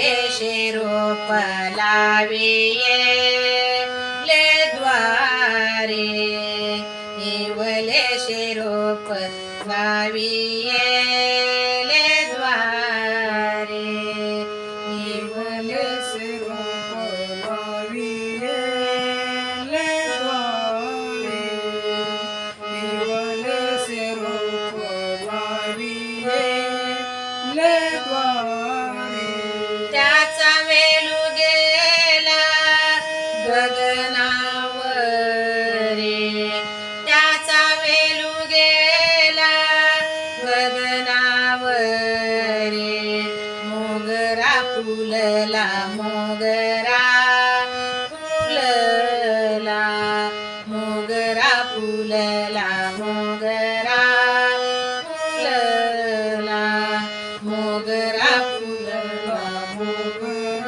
देशी रूप ले द्वारे इवले शिरोप मोगरा फुलला मोगरा फुलला मोगरा फुलला मोगरा फुलला मोगरा फुलला फुले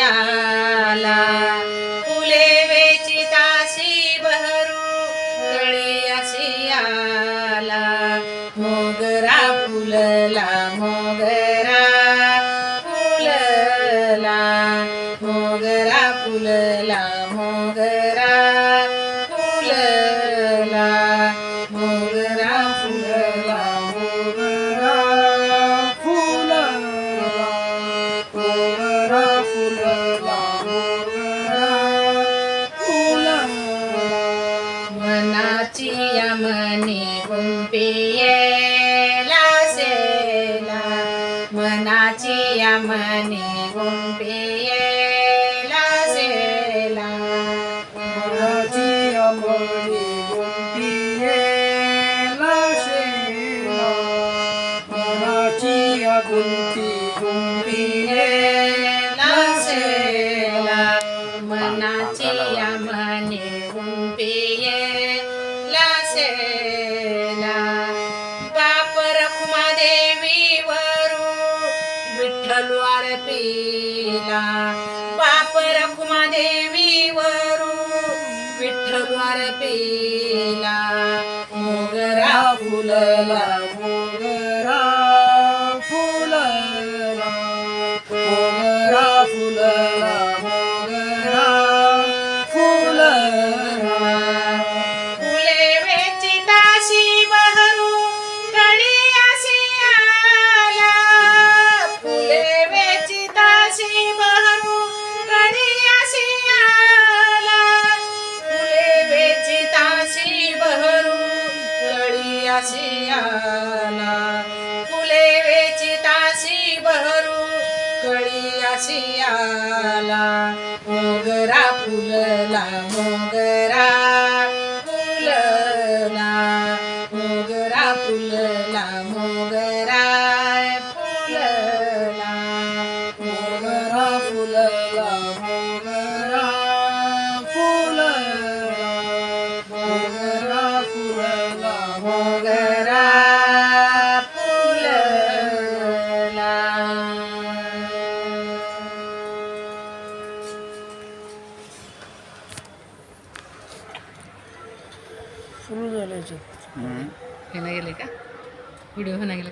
आला चियामणी गुंपियेला सेला मनाची यामणी गुंपियेला सेला मनाची यामणी गुंपियेला सेला मनाची या गुंपी गुंपियेला सेला मनाची यामणी विठ्ठल पिला. बाप रखुमा देवी वरू विठ्ठलवार पिला. मोगरा फुलला आला फुले वेची ताशी बहरू कळी आला. मोगरा फुलला मोगरा फुल झाले याच्यात नाही गेले का? व्हिडिओ होणं गेले.